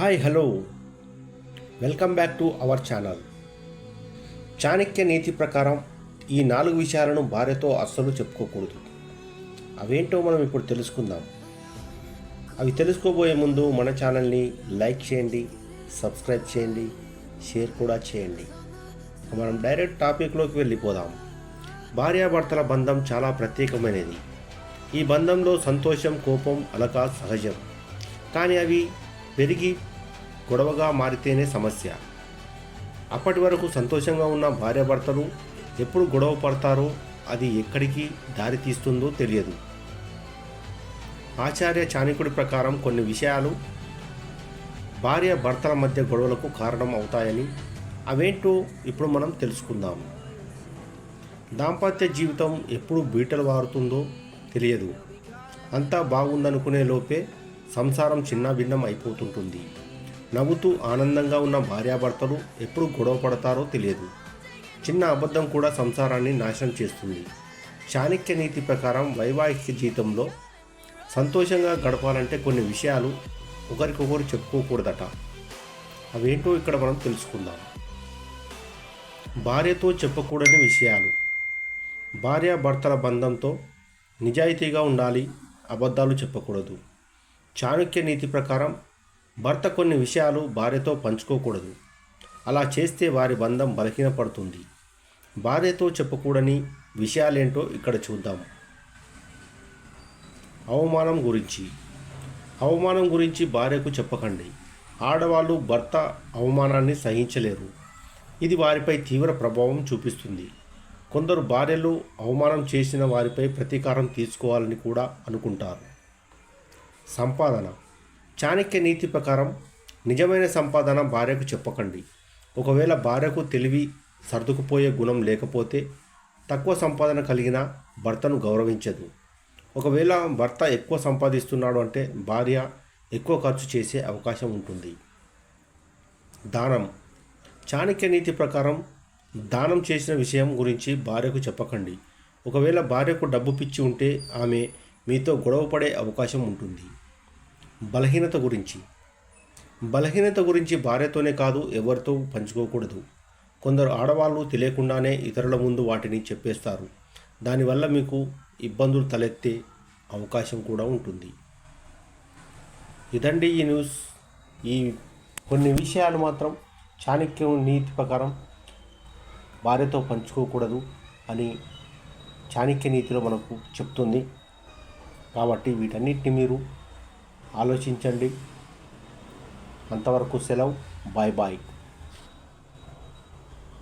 Hi hello. Welcome back to our channel. Chanakya నీతి ప్రకారం ఈ నాలుగు విషయాలను భార్యతో అస్సలు చెప్పుకోకూడదు. అవేంటో మనం ఇప్పుడు తెలుసుకుందాం. అవి తెలుసుకోబోయే ముందు మన ఛానల్ని లైక్ చేయండి సబ్స్క్రైబ్ చేయండి షేర్ కూడా చేయండి. మనం డైరెక్ట్ టాపిక్లోకి వెళ్ళిపోదాం. భార్యాభర్తల బంధం చాలా ప్రత్యేకమైనది. ఈ బంధంలో సంతోషం కోపం అలక సహజం. కానీ అవి పెరిగి గొడవగా మారితేనే సమస్య. అప్పటి వరకు సంతోషంగా ఉన్న భార్యాభర్తలు ఎప్పుడు గొడవ పడతారో అది ఎక్కడికి దారి తీస్తుందో తెలియదు. ఆచార్య చాణికుడి ప్రకారం కొన్ని విషయాలు భార్య భర్తల మధ్య గొడవలకు కారణం అవుతాయని అవేంటో ఇప్పుడు మనం తెలుసుకుందాం. దాంపత్య జీవితం ఎప్పుడు బీటలు వారుతుందో తెలియదు. అంతా బాగుందనుకునే లోపే సంసారం చిన్న భిన్నం అయిపోతుంటుంది. నవ్వుతూ ఆనందంగా ఉన్న భార్యాభర్తలు ఎప్పుడు గొడవ పడతారో తెలియదు. చిన్న అబద్ధం కూడా సంసారాన్ని నాశనం చేస్తుంది. చాణక్య నీతి ప్రకారం వైవాహిక జీవితంలో సంతోషంగా గడపాలంటే కొన్ని విషయాలు ఒకరికొకరు చెప్పుకోకూడదట. అవేంటో ఇక్కడ మనం తెలుసుకుందాం. భార్యతో చెప్పకూడని విషయాలు. భార్య భర్తల బంధంతో నిజాయితీగా ఉండాలి అబద్ధాలు చెప్పకూడదు. చాణక్య నీతి ప్రకారం భర్త కొన్ని విషయాలు భార్యతో పంచుకోకూడదు. అలా చేస్తే వారి బంధం బలహీనపడుతుంది. భార్యతో చెప్పకూడని విషయాలేంటో ఇక్కడ చూద్దాం. అవమానం గురించి. అవమానం గురించి భార్యకు చెప్పకండి. ఆడవాళ్ళు భర్త అవమానాన్ని సహించలేరు. ఇది వారిపై తీవ్ర ప్రభావం చూపిస్తుంది. కొందరు భార్యలు అవమానం చేసిన వారిపై ప్రతీకారం తీసుకోవాలని కూడా అనుకుంటారు. సంపాదన. చాణక్య నీతి ప్రకారం నిజమైన సంపాదన భార్యకు చెప్పకండి. ఒకవేళ భార్యకు తెలివి సర్దుకుపోయే గుణం లేకపోతే తక్కువ సంపాదన కలిగిన భర్తను గౌరవించదు. ఒకవేళ భర్త ఎక్కువ సంపాదిస్తున్నాడు అంటే భార్య ఎక్కువ ఖర్చు చేసే అవకాశం ఉంటుంది. దానం. చాణక్య నీతి ప్రకారం దానం చేసిన విషయం గురించి భార్యకు చెప్పకండి. ఒకవేళ భార్యకు డబ్బు పిచ్చి ఉంటే ఆమె మీతో గొడవపడే అవకాశం ఉంటుంది. బలహీనత గురించి. బలహీనత గురించి భార్యతోనే కాదు ఎవరితో పంచుకోకూడదు. కొందరు ఆడవాళ్ళు తెలియకుండానే ఇతరుల ముందు వాటిని చెప్పేస్తారు. దానివల్ల మీకు ఇబ్బందులు తలెత్తే అవకాశం కూడా ఉంటుంది. ఇదండి ఈ న్యూస్. ఈ కొన్ని విషయాలు మాత్రం చాణక్యం నీతి ప్రకారం భార్యతో పంచుకోకూడదు అని చాణక్య నీతిలో మనకు చెప్తుంది. కాబట్టి వీటన్నిటిని మీరు ఆలోచించండి. అంతవరకు సెలవు. Bye bye.